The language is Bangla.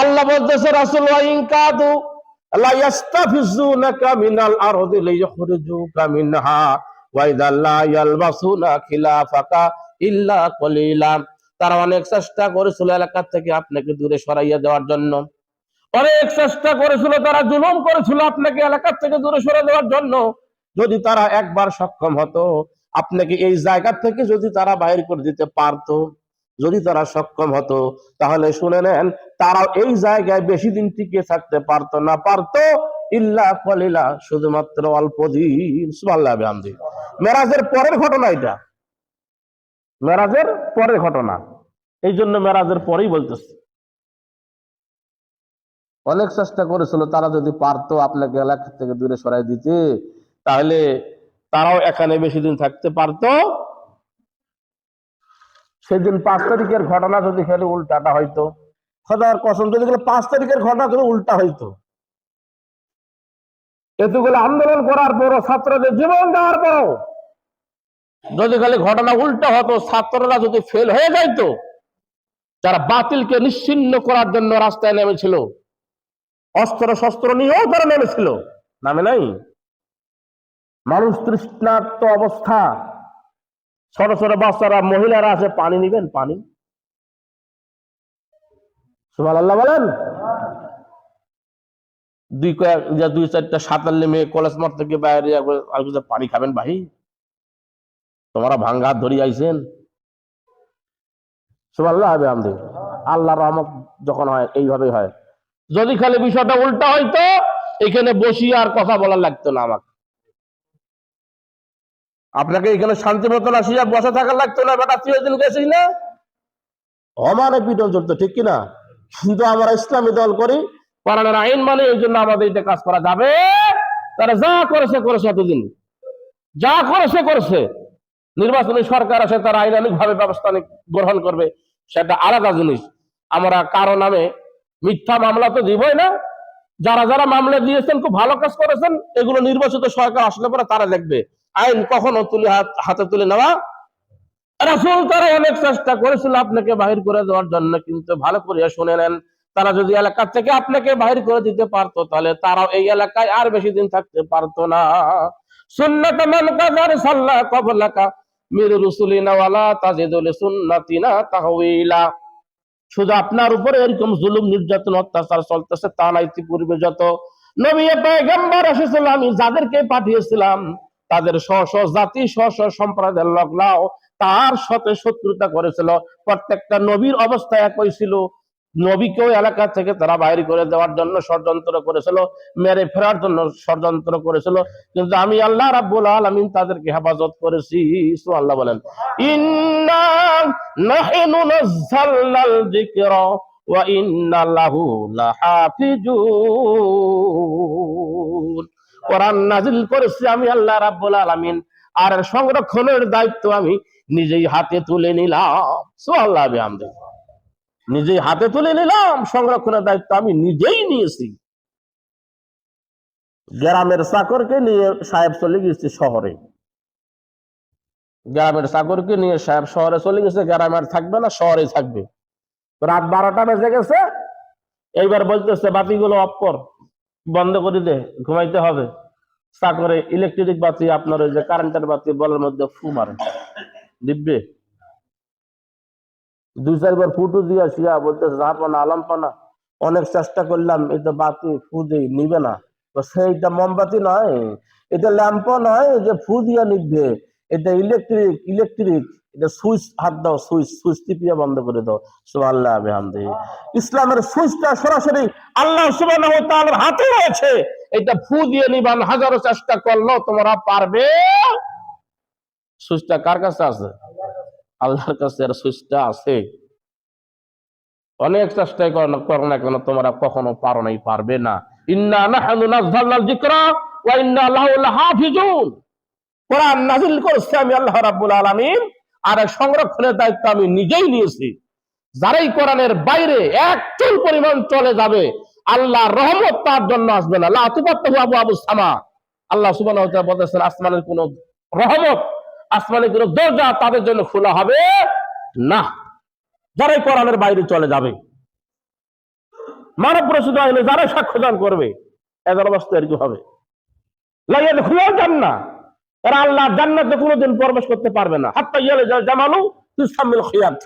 আল্লাহ বলতেছে রাসূল তারা দূরে সরাইয়া দেওয়ার জন্য। অনেক চেষ্টা করেছিল, তারা জুলুম করেছিল আপনাকে এলাকা থেকে দূরে সরে দেওয়ার জন্য। যদি তারা একবার সক্ষম হতো, আপনাকে এই জায়গা থেকে যদি তারা বাইর করে দিতে পারতো। যদি তারা সক্ষম হতো, তাহলে শুনে নেন তারা এই জায়গায় বেশি দিন টিকে থাকতে পারতো না, পারতো ইল্লা শুধুমাত্র অল্প দিন। সুবহানাল্লাহ, বিহামদি। মেরাজের পরের ঘটনা এটা। মেরাজের পরের ঘটনা। এই জন্য মেরাজের পরেই বলতেছে। অনেক চেষ্টা করেছিল, তারা যদি পারতো আপনাকে এলাকা থেকে দূরে সরাই দিতে, তাহলে তারাও এখানে বেশি দিন থাকতে পারতো। সেদিন পাঁচ তারিখের ঘটনা যদি খেলে উল্টাটা হয়তো। খোদার কসম, যদি গেলে পাঁচ তারিখের ঘটনা যদি উল্টা হইতো এতগুলো আন্দোলন করার পরও ছাত্রদের জীবন দেওয়ার পরও যদি খালি ঘটনা উল্টা হতো, ছাত্ররা যদি ফেল হয়ে যাইতো, যারা বাতিলকে নিশ্চিন্ন করার জন্য রাস্তায় নেমেছিল, অস্ত্র শস্ত্র নিয়েও তারা নেমেছিল, নামে নাই? মানুষ তৃষ্ণার্ত অবস্থা। ছোট ছোট বাচ্চারা, মহিলারা আছে, পানি নিবেন, পানি। সুমান আল্লাহ বলেন। দুই কয়েক দুই চারটা সাঁতার নেমে কলেজ মাঠ থেকে বাইরে পানি খাবেন ভাই। তোমরা ভাঙ্গা ধরি আইছেন। সুবহানাল্লাহ হবে আমদি আল্লাহ রহমত যখন হয় এইভাবে হয়। যদি খালি বিষয়টা উল্টা হইতো, এখানে বসি আর কথা বলার লাগতো না আমাকে। আপনাকে এখানে শান্তি মতন আসিয়া বসে থাকার লাগতো না, বেটা তুই দিন গেছিস না? অমানে পিটন চলতো ঠিক কিনা? কিন্তু আমরা ইসলামী দল করি কোরআনের আইন মানে এই জন্য আমাদের এটা কাজ করা যাবে। তারা যা করেছে করেছে এতদিন। যা করেছে করেছে নির্বাচনী সরকার আছে তারা আইনানিক ভাবে ব্যবস্থা গ্রহণ করবে। সেটা আলাদা জিনিস। আমরা কারও নামে মিথ্যা মামলা তো দিবই না। যারা যারা মামলা দিয়েছেন, খুব ভালো কাজ করেছেন। এগুলো নির্বাচিত সরকার আসলে পরে তারা দেখবে। আইন কখনো তুলে হাত- তুলে নেওয়া। রাসূল তারা অনেক চেষ্টা করেছিল আপনাকে বাহির করে দেওয়ার জন্য, কিন্তু ভালো করে শুনে নেন। তারা যদি এলাকা থেকে আপনাকে বাহির করে দিতে পারতো, তাহলে তারাও এই এলাকায় আর বেশি দিন থাকতে পারতো না। সুন্নাত মান সাল্লাহ কবলাকা মির রুসুলিনা ওয়ালা তাজিদুল সুন্নাতিনা তাহউইলা শুধু আপনার উপরে এরকম জুলুম, নির্যাতন, অত্যাচার চলতেছে, তা নাই পূর্বে যত নবী পয়গম্বর এসেছিল, আমি যাদেরকে পাঠিয়েছিলাম তাদের স্ব স্ব জাতি, স্ব স্ব সম্প্রদায়ের লগলাও তার সাথে শত্রুতা করেছিল। প্রত্যেকটা নবীর অবস্থা একই ছিল। নবীকেও এলাকা থেকে তারা বাইরে করে দেওয়ার জন্য ষড়যন্ত্র করেছিল, মেরে ফেরার জন্য ষড়যন্ত্র করেছিল। কিন্তু আমি আল্লাহ রাব্বুল আলামিন তাদেরকে হেফাজত করেছি আল্লাহ বলেন। ইন্না নাহনু নাযালনাল যিকরা ওয়া ইন্না লাহু লাহাফিজুন। কোরআন নাজিল করেছি আমি আল্লাহ রাব্বুল আলামিন। আর সংরক্ষণের দায়িত্ব আমি নিজেই হাতে তুলে নিলাম। সুবহানাল্লাহ বিহামদি নিজেই হাতে তুলে নিলাম, সংরক্ষণের দায়িত্ব আমি নিজেই নিয়েছি। গ্রামের চাকরকে নিয়ে সাহেব চলে গেছে শহরে। গ্রামের চাকরকে নিয়ে সাহেব শহরে চলে গেছে, গ্রামে আর থাকবে না, শহরে থাকবে। রাত বারোটা বেজে গেছে, এইবার বলতেছে, বাতিগুলো অফ কর। বন্ধ করে দে, ঘুমাইতে হবে। চাকরে ইলেকট্রিক বাতি, আপনার ওই যে কারেন্টের বাতি, বলের মধ্যে ফু মারে। দিব্যে। দুই চারবার ফুটু দিয়া শিয়া বলতেছে জাহাপানা আলাম পানা অনেক চেষ্টা করলাম এটা বাতি ফু দিই, নিবে না। সেইটা মোমবাতি নয়, এটা ল্যাম্পও নয়, যে ফু দিয়া নিবে। এটা ইলেকট্রিক ইলেকট্রিক এটা সুইচ হাত দাও, সুইচ সুইচ টিপিয়া বন্ধ করে দাও। সুবহানাল্লাহ, বিহামদি। ইসলামের সুইচটা সরাসরি আল্লাহ তাআলার হাতে রয়েছে। এটা ফু দিয়ে নিবান, হাজারো চেষ্টা করলেও তোমরা পারবে। সুইচটা কার কাছে আছে? আল্লাহর কাছে আর সুইচটা আছে। অনেক চেষ্টাই করো না কেন, তোমরা কখনো পারো নাই পারবে না। ইন্না নাহনু নাযালনাল যিকরা ওয়া ইন্না লাহু লাহাফিজুন। কোরআন নাজিল করেছে আমি আল্লাহ রাব্বুল আলামিন। আর সংরক্ষণের দায়িত্ব আমি নিজেই নিয়েছি। যারাই কোরআনের বাইরে এক চুল পরিমাণ চলে যাবে আল্লাহ রহমত তার জন্য আসবে না। আবু আবু সামা। আল্লাহ তাআলা বলেছেন আসমানের কোন রহমত, আসমানের কোন দরজা তাদের জন্য খোলা হবে না। যারাই কোরআনের বাইরে চলে যাবে, মানব প্রসূত আইনে যারা সাক্ষ্যদান করবে, এদের অবস্থা এরকম হবে। লাগিয়ে খুলেও যান না এরা আল্লাহ জান্নাতে কোনোদিন প্রবেশ করতে পারবে না। হাত্তা ইয়ালে জামালু তুসামিল খিয়াত।